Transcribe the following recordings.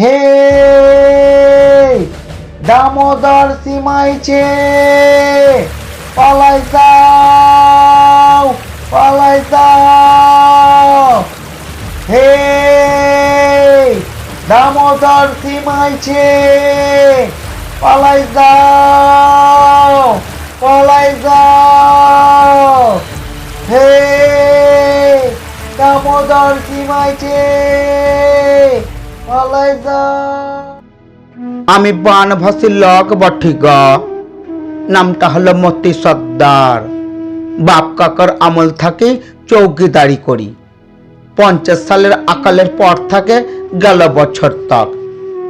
হে দামোদর সীমাইছে পালাই যাও পালাই যাও। হে দামোদর সীমাইছে পালাই যাও পালাই যাও। হে দামোদর সীমাইছে আমি বানভাসী লোক বঠিগ নামটা হলো মতি সর্দার। বাপ কাকার আমল থাকে চৌকিদারি করি। পঞ্চাশ সালের আকালের পর থাকে গেল বছর তক।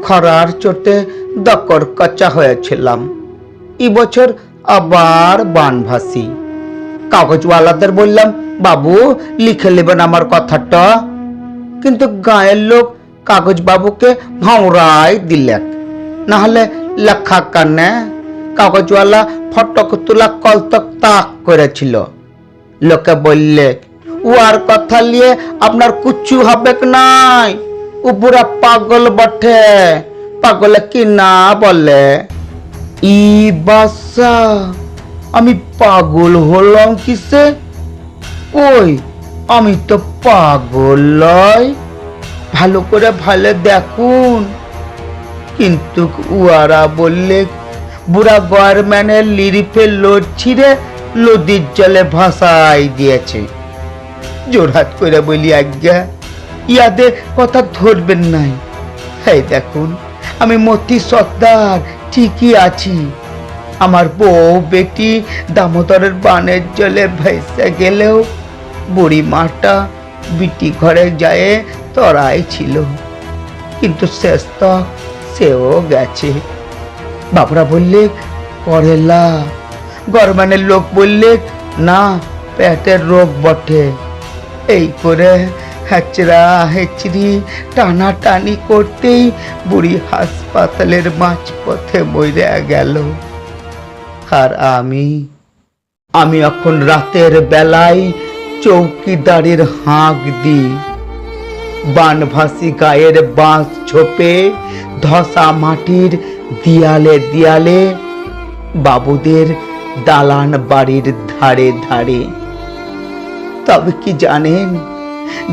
খরার চোটে দকর কচা হয়েছিলাম। এই বছর আবার বানভাসী। কাগজওয়ালাদের বললাম, বাবু, লিখে নেবেন আমার কথাটা। কিন্তু গায়ের লোক কাগজ বাবুকে ভাঁড়াই দিলেন। না হলে লেখা কানে কাগজওয়ালা ফটক তোলা কলতক তাক করেছিল। লোকে বললে আর কথা নিয়ে আপনার কুচু হবে নাই? ও বুড়া পাগল বটে। পাগলে কি না বলে? ই বাসা আমি পাগল হলাম কিসে? কই, আমি তো পাগল লয় ভালো করে ভালো দেখুন। কিন্তু উয়ারা বললে, বুড়া গয়ারম্যানের লিরিফে লোড ছিঁড়ে নদীর জলে ভাসাই দিয়েছে। জোরহাত করে বলি, আজ্ঞা, ইয়াদে কথা ধরবেন নাই। হ্যাঁ দেখুন, আমি মতি সর্দার, ঠিকই আছি। আমার বউ বেটি দামোদরের বানের জলে ভেসে গেলেও বুড়ি মাটা বিটি ঘরে যায় তরাই ছিল। কিন্তু শেষ তো সেও গেছে। বাবরা বললে করেলা গরমানের লোক বললে, না, পেটের রোগ বটে। এই করে হেচড়া হেচড়ি টানা টানি করতেই বুড়ি হাসপাতালের মাঝপথে মরে গেল। আর আমি আমি এখন রাতের বেলায় চৌকিদারের হাঁক দিই। বানভাসি গায়ের বাঁশ ছোপে, ধসা মাটির দিয়ালে দিয়ালে, বাবুদের দালান বাড়ির ধারে ধারে। তবে কি জানেন,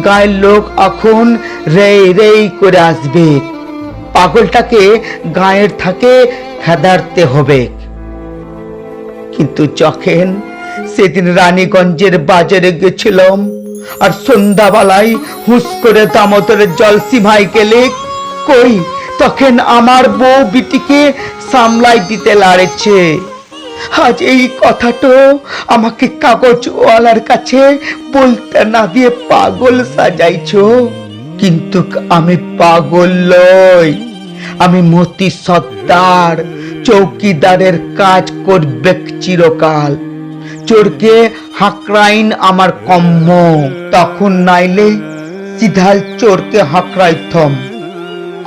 গায়ের লোক এখন রেই রেই করে আসবে। পাগলটাকে গায়ের থাকে খেদারতে হবে। কিন্তু যখন সেদিন রানীগঞ্জের বাজারে গেছিলাম আর সন্ধ্যাবেলায় হুস করে দামোদরের জল সীমায় গেলে কই, তখন আমার বউ বিটিকে সামলাই দিতে লাড়েছে। আজ এই কথাটা আমাকে কাগজওয়ালার কাছে বলতে না দিয়ে পাগল সাজাইছ। কিন্তু আমি পাগল লই আমি মতি সর্দার চৌকিদারের কাজ করবে চিরকাল। চোরকে হাকরাইন আমার কম্ম। তখন নাইলে সিধাল চোরকে হাকরাইথম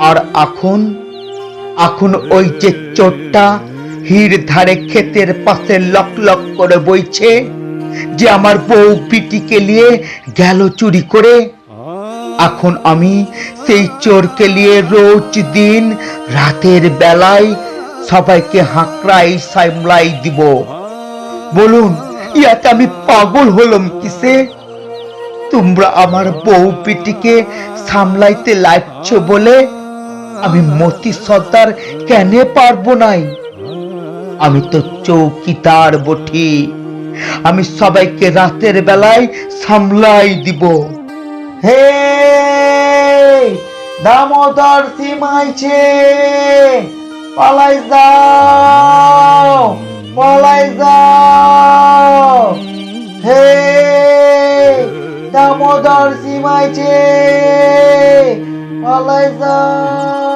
আর এখন এখন ওই যে চোরটা হির ধারে ক্ষেতের পাশে লক লক করে বইছে, যে আমার বউ পিটিকে নিয়ে গেল চুরি করে। এখন আমি সেই চোরকে নিয়ে রোজ দিন রাতের বেলায় সবাইকে হাঁকড়াই সামলাই দিব। বলুন ইয়াতে আমি পাগল হলাম কিসে? তোমরা আমার বউ পিটিকে সামলাইতে লাগছ বলে আমি মতি সর্দার কেন পারব নাই? আমি তো চৌকিদার বটি। আমি সবাইকে রাতের বেলায় সামলাই দিব। হে, দামোদর সীমাইছে পালাই যাও। দামোদর মাইছে যাও